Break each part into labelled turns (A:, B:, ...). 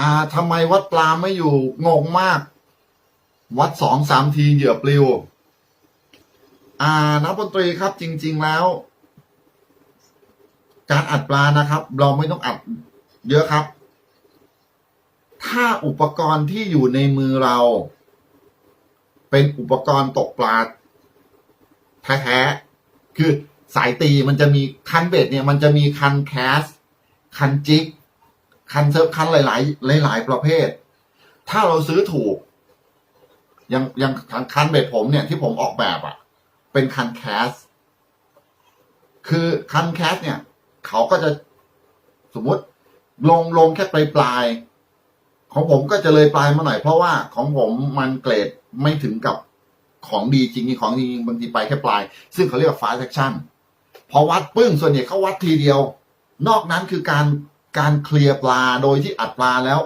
A: อ่าทำไมวัดปลาไม่อยู่งงมาก วัดสองสามทีเหยื่อปลิว อ่านักดนตรีครับจริง ๆแล้ว การอัดปลานะครับ เราไม่ต้องอัดเยอะครับ ถ้าอุปกรณ์ที่อยู่ในมือเรา เป็นอุปกรณ์ตกปลาแท้ๆคือสายตีมันจะมีคันเบ็ดเนี่ย มันจะมีคันแคส คันจิก คันเซิร์ฟคันหลาย ๆ หลาย ๆ ประเภท ถ้าเราซื้อถูก อย่างอย่างคันเบ็ดผมเนี่ยที่ผมออกแบบอะ่ะ เป็นคันแคส คือคันแคสเนี่ย เขาก็จะสมมติลงลงแค่ปลายปลายของผมก็จะเลยปลายมาหน่อยเพราะว่าของผมมันเกรดไม่ถึงกับของดีจริงของจริงบางทีไปแค่ปลาย ซึ่งเขาเรียกว่า fast action พอวัดปึ้งส่วนใหญ่เขาวัดทีเดียว นอกนั้นคือการ การเคลียร์ปลาโดยที่อัดปลาแล้ว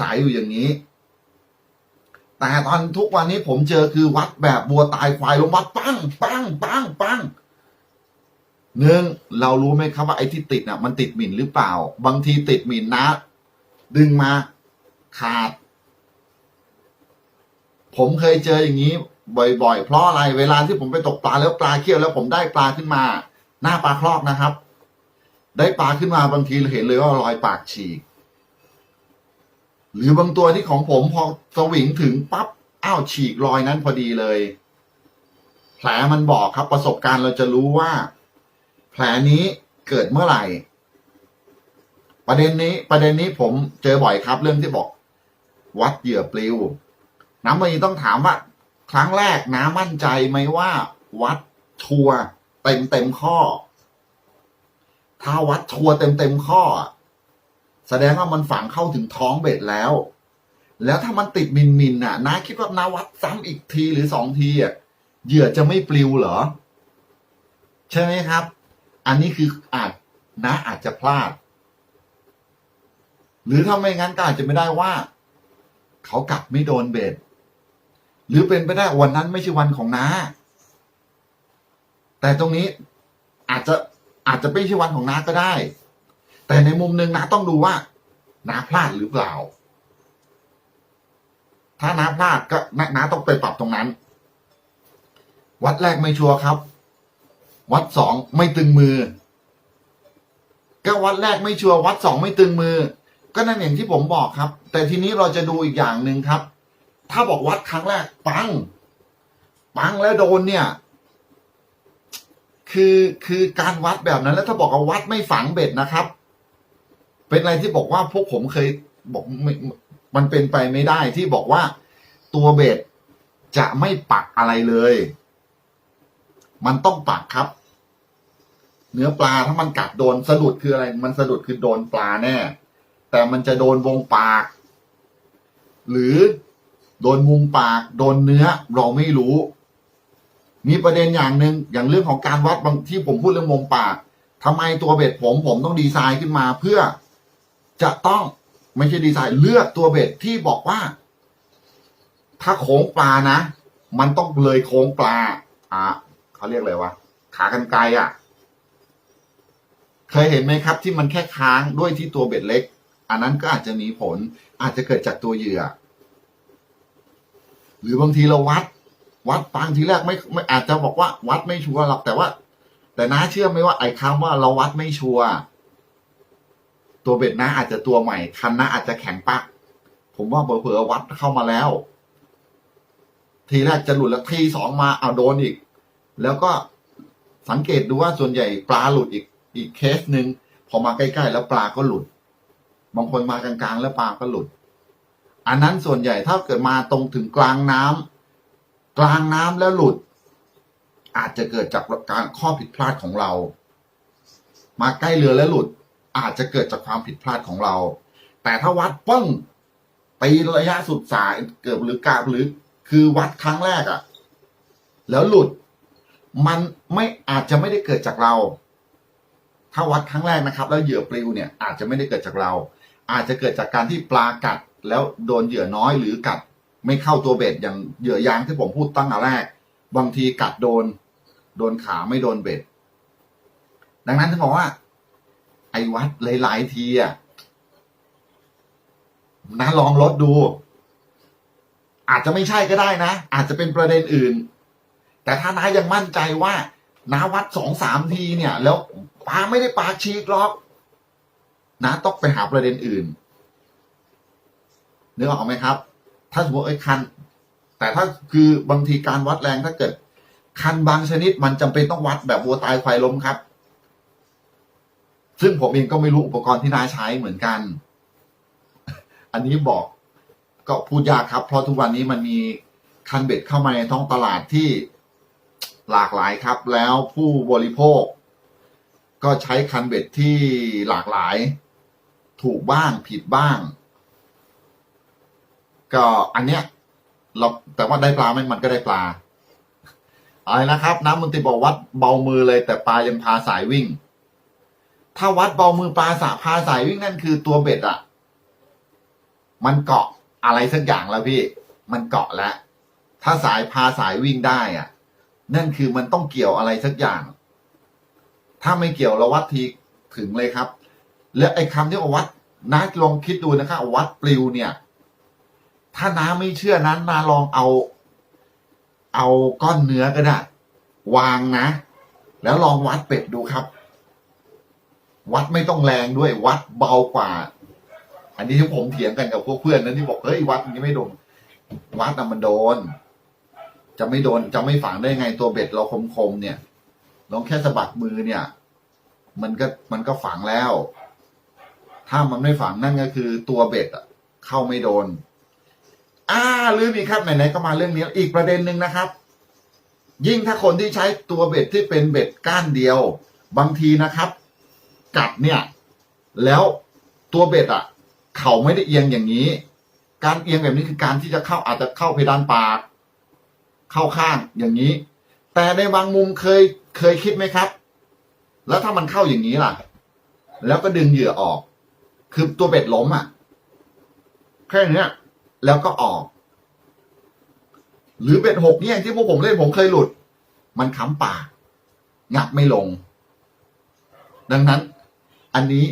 A: สายอยู่อย่างนี้ แต่ตอนทุกวันนี้ผมเจอคือวัดแบบบัวตายควายลงวัดปังปังปังปังหนึ่งเรารู้ไหมครับว่าไอ้ที่ติดน่ะ มันติดหมิ่นหรือเปล่า บางทีติดหมิ่นนะ ดึงมาขาด ผมเคยเจออย่างนี้ บ่อยๆ เพราะอะไร เวลาที่ผมไปตกปลาแล้วปลาเคี้ยวแล้วผมได้ปลาขึ้นมา หน้าปลาคลอกนะครับ ได้ปลาขึ้นมาบางทีเห็นเลยว่ารอยปากฉีก หรือบางตัวที่ของผมพอสวิงถึงปั๊บอ้าวฉีกรอยนั้นพอดีเลย แผลมันบอกครับ ประสบการณ์เราจะรู้ว่า แผลนี้เกิดเมื่อไหร่ ประเด็นนี้ ประเด็นนี้ผมเจอบ่อยครับ เรื่องที่บอก วัดเหยื่อปลิว น้ำมันต้องถามว่า ครั้งแรกน้ามั่นใจไหมว่า วัดชัวเต็มเต็มข้อ ถ้าวัดชัวเต็มเต็มข้อ แสดงว่ามันฝังเข้าถึงท้องเบ็ดแล้ว แล้วถ้ามันติดมินมินน่ะน้าคิดว่านาวัดซ้ำอีกทีหรือสองทีอะเหยื่อจะไม่ปลิวเหรอ ใช่ไหมครับ อันนี้คืออาจน้าอาจจะพลาด หรือถ้าไม่งั้นก็อาจจะไม่ได้ว่า เขากัดไม่โดนเบ็ดหรือเป็นไปได้วันนั้นไม่ใช่วันของน้าแต่ตรงนี้อาจจะ อาจจะไม่ใช่วันของน้าก็ได้ แต่ในมุมหนึ่งน้าต้องดูว่าน้าพลาดหรือเปล่า ถ้าน้าพลาดก็น้าน้าต้องไปปรับตรงนั้น วัดแรกไม่ชัวร์ครับ วัดสองไม่ตึงมือ ก็วัดแรกไม่ชัวร์วัดสองไม่ตึงมือ ก็นั่นอย่างที่ผมบอกครับ แต่ทีนี้เราจะดูอีกอย่างหนึ่งครับ ถ้าบอกวัดครั้งแรกปัง ปังแล้วโดนเนี่ย คือคือการวัดแบบนั้น แล้วถ้าบอกว่าวัดไม่ฝังเบ็ดนะครับ เป็นอะไรที่บอกว่าพวกผมเคยบอกม,มันเป็นไปไม่ได้ที่บอกว่าตัวเบ็ดจะไม่ปักอะไรเลย มันต้องปักครับ เนื้อปลาถ้ามันกัดโดนสะดุดคืออะไร มันสะดุดคือโดนปลาแน่ แต่มันจะโดนวงปาก หรือโดนมุมปาก โดนเนื้อเราไม่รู้ มีประเด็นอย่างหนึ่งอย่างเรื่องของการวัดบางที่ผมพูดเรื่องมุมปากทำไมตัวเบ็ดผมผมต้องดีไซน์ขึ้นมา เพื่อจะต้องไม่ใช่ดีไซน์เลือกตัวเบ็ดที่บอกว่า ถ้าโค้งปลานะ มันต้องเลยโค้งปลา อะเขาเรียกอะไรวะขากันไกลอะ เคยเห็นไหมครับ ที่มันแค่ค้างด้วยที่ตัวเบ็ดเล็ก อันนั้นก็อาจจะมีผล อาจจะเกิดจากตัวเหยื่อ หรือบางทีเราวัด วัดปังทีแรกไม่ไม่อาจจะบอกว่า วัดไม่ชัวร์หรอกแต่ว่า แต่น้าเชื่อไหมว่าไอ้คำว่าเราวัดไม่ชัวร์ตัวเบ็ดน้าอาจจะตัวใหม่คันน้าอาจจะแข็งปัก ผมว่าเผลอๆวัดเข้ามาแล้ว ทีแรกจะหลุดแล้วทีสองมาเอาโดนอีก แล้วก็สังเกตดูว่าส่วนใหญ่ปลาหลุดอีกอีกเคสหนึ่งพอมาใกล้ๆแล้วปลาก็หลุด บางคนมากลางๆ แล้วปลาก็หลุด อันนั้นส่วนใหญ่ถ้าเกิดมาตรงถึงกลางน้ำ กลางน้ำแล้วหลุด อาจจะเกิดจากการข้อผิดพลาดของเรา มาใกล้เรือแล้วหลุด อาจจะเกิดจากความผิดพลาดของเรา แต่ถ้าวัดปึ้งตีระยะสุดสายเกิดหรือกาบหรือ คือวัดครั้งแรกอะแล้วหลุด มันไม่อาจจะไม่ได้เกิดจากเรา ถ้าวัดครั้งแรกนะครับ แล้วเหยื่อปลิวเนี่ยอาจจะไม่ได้เกิดจากเรา อาจจะเกิดจากการที่ปลากัดแล้วโดนเหยื่อน้อยหรือกัด ไม่เข้าตัวเบ็ดอย่างเหยื่อยางที่ผมพูดตั้งแต่แรก บางทีกัดโดน โดนขาไม่โดนเบ็ด ดังนั้นถึงบอกว่า ไอ้วัดหลายๆทีอะนะลองลดดู อาจจะไม่ใช่ก็ได้นะ อาจจะเป็นประเด็นอื่น แต่ถ้าน้ายังมั่นใจว่าน้าวัดสองสามทีเนี่ย แล้วปลาไม่ได้ปากฉีกหรอกน้าต้องไปหาประเด็นอื่นเนึกออกไหมครับ ถ้าสมมติไอ้คัน แต่ถ้าคือบางทีการวัดแรงถ้าเกิด คันบางชนิดมันจำเป็นต้องวัดแบบวัวตายควายล้มครับ ซึ่งผมเองก็ไม่รู้อุปกรณ์ที่น้าใช้เหมือนกัน อันนี้บอกก็พูดยากครับ เพราะทุกวันนี้มันมีคันเบ็ดเข้ามาในท้องตลาดที่หลากหลายครับ แล้วผู้บริโภค ก็ใช้คันเบ็ดที่หลากหลาย ถูกบ้างผิดบ้าง ก็อันเนี้ยเราแต่ว่าได้ปลาไหมมันก็ได้ปลาอะไรนะครับ น้ำมันติบอกวัดเบามือเลย แต่ปลายังพาสายวิ่ง ถ้าวัดเบามือปลาสาพาสายวิ่งนั่นคือตัวเบ็ดอะมันเกาะอะไรสักอย่างแล้วพี่ มันเกาะแล้วถ้าสายพาสายวิ่งได้อะนั่นคือมันต้องเกี่ยวอะไรสักอย่าง ถ้าไม่เกี่ยวเราวัดทีถึงเลยครับ แล้วไอ้คำที่ว่าวัดน้าลองคิดดูนะครับวัดปลิวเนี่ย ถ้าน้าไม่เชื่อนั้นนาลองเอา เอาก้อนเนื้อก็ได้ วางนะ แล้วลองวัดเป็ดดูครับ วัดไม่ต้องแรงด้วย วัดเบากว่า อันนี้ที่ผมเถียงกันกับพวกเพื่อนนั้นที่บอกเฮ้ยวัดอย่างนี้ไม่โดนวัดน่ะมันโดน จะไม่โดนจะไม่ฝังได้ไงตัวเบ็ดเราคมๆเนี่ยลองแค่สะบัดมือเนี่ย มันก็มันก็ฝังแล้ว ถ้ามันไม่ฝังนั่นก็คือตัวเบ็ดอะเข้าไม่โดน อ่าลืมอีกครับไหนๆก็มาเรื่องนี้อีกประเด็นหนึ่งนะครับ ยิ่งถ้าคนที่ใช้ตัวเบ็ดที่เป็นเบ็ดก้านเดียว บางทีนะครับ กัดเนี่ย แล้วตัวเบ็ดอะ เขาไม่ได้เอียงอย่างนี้ การเอียงแบบนี้คือการที่จะเข้าอาจจะเข้าเพดานปาก เข้าข้างอย่างนี้ แต่ในบางมุมเคยเคยคิดไหมครับ แล้วถ้ามันเข้าอย่างนี้ล่ะ แล้วก็ดึงเหยื่อออก คือตัวเบ็ดล้มอะ แค่นี้ แล้วก็ออก หรือเบ็ดหกเนี่ยที่พวกผมเล่นผมเคยหลุด มันค้ำปาก งับไม่ลง ดังนั้น อันนี้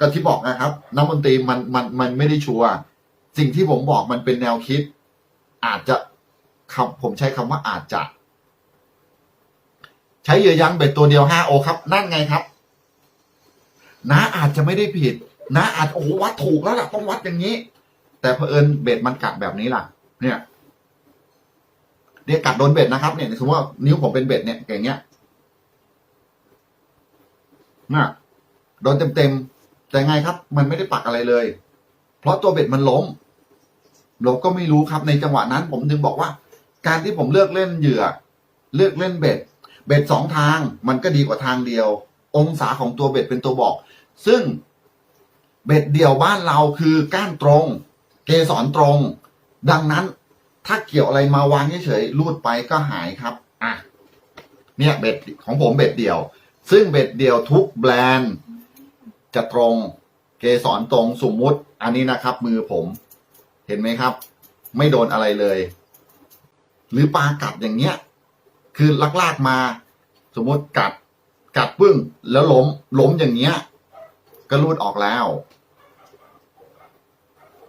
A: ก็ที่บอกนะครับ น้ำมนตรีมันมันมันไม่ได้ชัวร์สิ่งที่ผมบอกมันเป็นแนวคิด อาจจะคำผมใช้คำว่าอาจจะ ใช้เหยื่อยัางเบ็ดตัวเดียวห้าโอครับ นั่นไงครับน้าอาจจะไม่ได้ผิดน้าอาจโอ้วัดถูกแล้วล่ะต้องวัดอย่างนี้ แต่เผอิญเบ็ดมันกัดแบบนี้ล่ะ เนี่ยเนี่ยกัดโดนเบ็ดนะครับ เนี่ยสมมติว่านิ้วผมเป็นเบ็ดเนี่ยอย่างเงี้ยน่ะโดนเต็มๆแต่ไงครับ มันไม่ได้ปักอะไรเลย เพราะตัวเบ็ดมันล้มเราก็ไม่รู้ครับในจังหวะนั้น ผมถึงบอกว่า การที่ผมเลือกเล่นเหยื่อ เลือกเล่นเบ็ด เบ็ดสองทาง มันก็ดีกว่าทางเดียว องศาของตัวเบ็ดเป็นตัวบอก ซึ่งเบ็ดเดี่ยวบ้านเราคือก้านตรง เกสรตรง ดังนั้นถ้าเกี่ยวอะไรมาวางเฉยๆลูดไปก็หายครับอะเนี่ยเบ็ดของผมเบ็ดเดี่ยว ซึ่งเบ็ดเดี่ยวทุกแบรนด์ จะตรง เกสรตรงสมมุติ อันนี้นะครับ มือผม เห็นไหมครับ ไม่โดนอะไรเลย หรือปลากัดอย่างเงี้ย คือลักลากมา สมมติกัดกัดปึ้ง แล้วล้มล้มอย่างเงี้ย ก็รูดออกแล้ว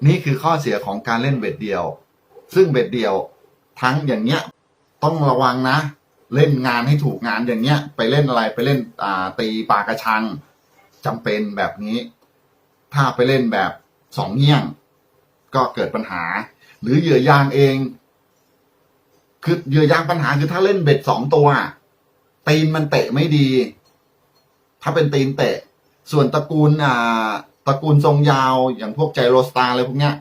A: นี่คือข้อเสียของการเล่นเบ็ดเดียว ซึ่งเบ็ดเดียวทั้งอย่างเงี้ย ต้องระวังนะ เล่นงานให้ถูกงานอย่างเงี้ย ไปเล่นอะไรไปเล่นอ่าตีปลากระชังจำเป็นแบบนี้ ถ้าไปเล่นแบบสองเงี้ยง ก็เกิดปัญหา หรือเหยื่อยางเอง คือเหยื่อยางปัญหาคือถ้าเล่นเบ็ดสองตัวตีนมันเตะไม่ดี ถ้าเป็นตีนเตะ ส่วนตระกูลอ่า ตระกูลทรงยาวอย่างพวกไจโรสตาร์อะไรพวกเนี้ย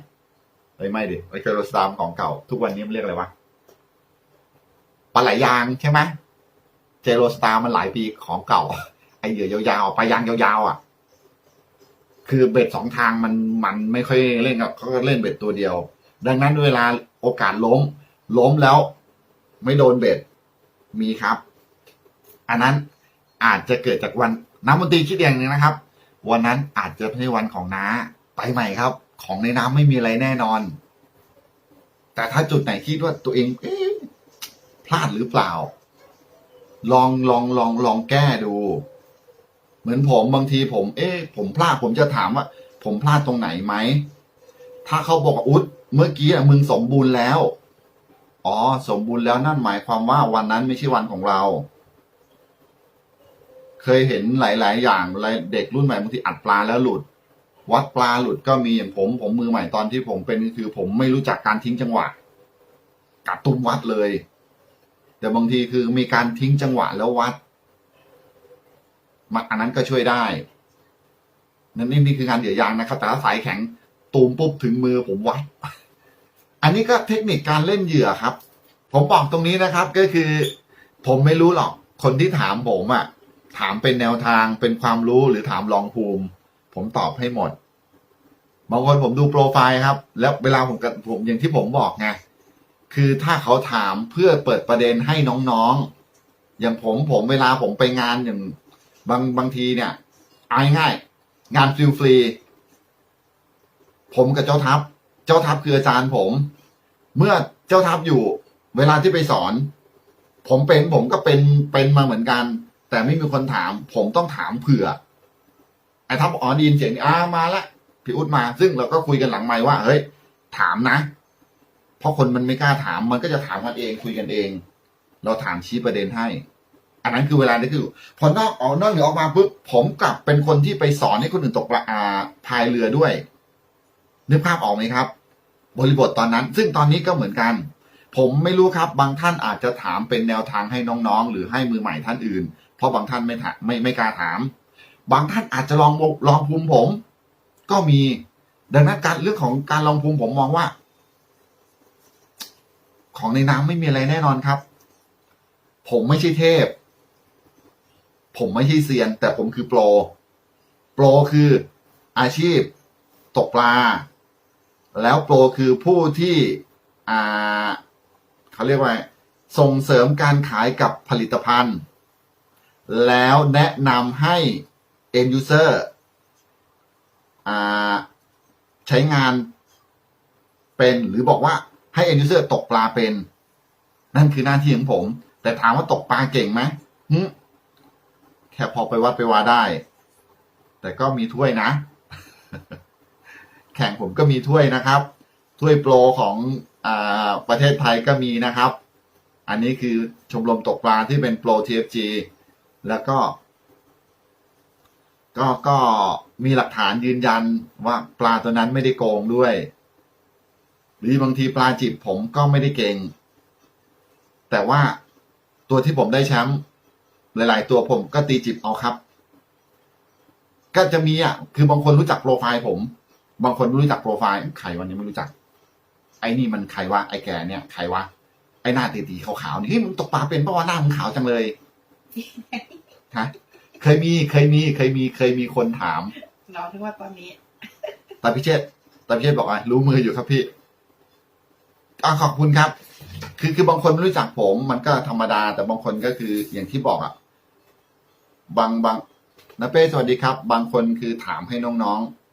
A: เอ้ไม่ดิไอไจโรสตาร์ของเก่า ทุกวันนี้มันเรียกอะไรวะปลาไหลยางใช่ไหมไจโรสตาร์มันหลายปีของเก่า ไอเหยื่อยาวๆปลายางยาวๆอะ คือเบ็ดสองทางมันมันไม่ค่อยเล่นกับเขาก็เล่นเบ็ดตัวเดียว ดังนั้นเวลาโอกาสล้ม ล้มแล้ว ไม่โดนเบ็ดมีครับ อันนั้นอาจจะเกิดจากวันน้ำมนตรีคิดอย่างหนึ่งนะครับ วันนั้นอาจจะไม่ใช่วันของน้าไปใหม่ครับ ของในน้ำไม่มีอะไรแน่นอน แต่ถ้าจุดไหนคิดว่าตัวเองเอ๊ะพลาดหรือเปล่า ลองลองลองลองแก้ดู เหมือนผมบางทีผม เอ๊ะผมพลาดผมจะถามว่า ผมพลาดตรงไหนไหมถ้าเขาบอกว่าอุ๊ดเมื่อกี้อะมึงสมบูรณ์แล้ว อ๋อ สมบูรณ์แล้วนั่นหมายความว่าวันนั้นไม่ใช่วันของเรา เคยเห็นหลาย ๆ อย่างเด็กรุ่นใหม่บางทีอัดปลาแล้วหลุด วัดปลาหลุดก็มีอย่างผมผมมือใหม่ตอนที่ผมเป็นคือผมไม่รู้จักการทิ้งจังหวะกัดตุ้มวัดเลย แต่บางทีคือมีการทิ้งจังหวะแล้ววัดมันอันนั้นก็ช่วยได้ นั่นนี่นี่คือการเหยียดยางนะครับ แต่ถ้าสายแข็งตูมปุ๊บถึงมือผมวัด อันนี้ก็เทคนิคการเล่นเหยื่อครับ ผมบอกตรงนี้นะครับ ก็คือ ผมไม่รู้หรอก คนที่ถามผมอะ ถามเป็นแนวทางเป็นความรู้หรือถามลองภูมิ ผมตอบให้หมดบางคนผมดูโปรไฟล์ครับ แล้วเวลาผมกับผมอย่างที่ผมบอกไงคือถ้าเขาถามเพื่อเปิดประเด็นให้น้องๆ อย่างผมผมเวลาผมไปงานอย่างบางบางทีเนี่ยเอาง่ายงานฟรีฟรี ผมกับเจ้าทัพ เจ้าทัพคืออาจารย์ผม เมื่อเจ้าทัพอยู่ เวลาที่ไปสอน ผมเป็นผมก็เป็นเป็นมาเหมือนกัน แต่ไม่มีคนถาม ผมต้องถามเผื่อไอ้ทัพอ๋อดีนเสียงอ่ามาละพี่อุ๊ดมา ซึ่งเราก็คุยกันหลังไม่ว่า เฮ้ย ถามนะ เพราะคนมันไม่กล้าถาม มันก็จะถามกันเองคุยกันเอง เราถามชี้ประเด็นให้ อันนั้นคือเวลาที่คือพอนอกออกนอกเหนือออกมาปุ๊บผมกลับเป็นคนที่ไปสอนให้คนอื่นตกปลาพายเรือด้วยนึกภาพออกไหมครับ บริบทตอนนั้น ซึ่งตอนนี้ก็เหมือนกัน ผมไม่รู้ครับ บางท่านอาจจะถามเป็นแนวทางให้น้องๆ หรือให้มือใหม่ท่านอื่น ราะบางท่านไม่ถามไม่ไม่กล้าถาม บางท่านอาจจะลองลองภูมิผม ก็มีดังนั้นการเรื่องของการลองภูมิผมมองว่า ของในน้ำไม่มีอะไรแน่นอนครับ ผมไม่ใช่เทพ ผมไม่ใช่เซียน แต่ผมคือโปร โปรคืออาชีพตกปลา แล้วโปรคือผู้ที่อ่าเขาเรียกว่าส่งเสริมการขายกับผลิตภัณฑ์ แล้วแนะนำให้ end user อ่าใช้งานเป็นหรือบอกว่าให้ end user ตกปลาเป็น นั่นคือหน้าที่ของผม แต่ถามว่าตกปลาเก่งไหมหแค่พอไปวัดไปวาได้ แต่ก็มีถ้วยนะ แข่งผมก็มีถ้วยนะครับ ถ้วยโปรของอาประเทศไทยก็มีนะครับ อันนี้คือชมรมตกปลาที่เป็นโปร TFG แล้วก็ ก็ก็มีหลักฐานยืนยันว่าปลาตัวนั้นไม่ได้โกงด้วย หรือบางทีปลาจิบผมก็ไม่ได้เก่ง แต่ว่าตัวที่ผมได้แชมป์หลาย ๆ ตัวผมก็ตีจิบเอาครับ ก็จะมีอะ คือบางคนรู้จักโปรไฟล์ผม บางคนไม่รู้จักโปรไฟล์ใครวันนี้ไม่รู้จัก ไอ้นี่มันใครวะไอ้แกเนี่ยใครวะไอ้หน้าตีๆขาวๆนี่มึงตกปลาเป็นเพราะว่าหน้ามึงขาวจังเลย ฮะเคยมีเคยมีเคยมีเคยมีคนถาม
B: เราถึงว่าตอนนี้
A: ตาพิเชษตาพิเชษบอกว่ารู้มืออยู่ครับพี่อะขอบคุณครับ คือคือบางคนไม่รู้จักผม มันก็ธรรมดา แต่บางคนก็คืออย่างที่บอกอะบางบางนะเป้สวัสดีครับ บางคนคือถามให้น้องๆ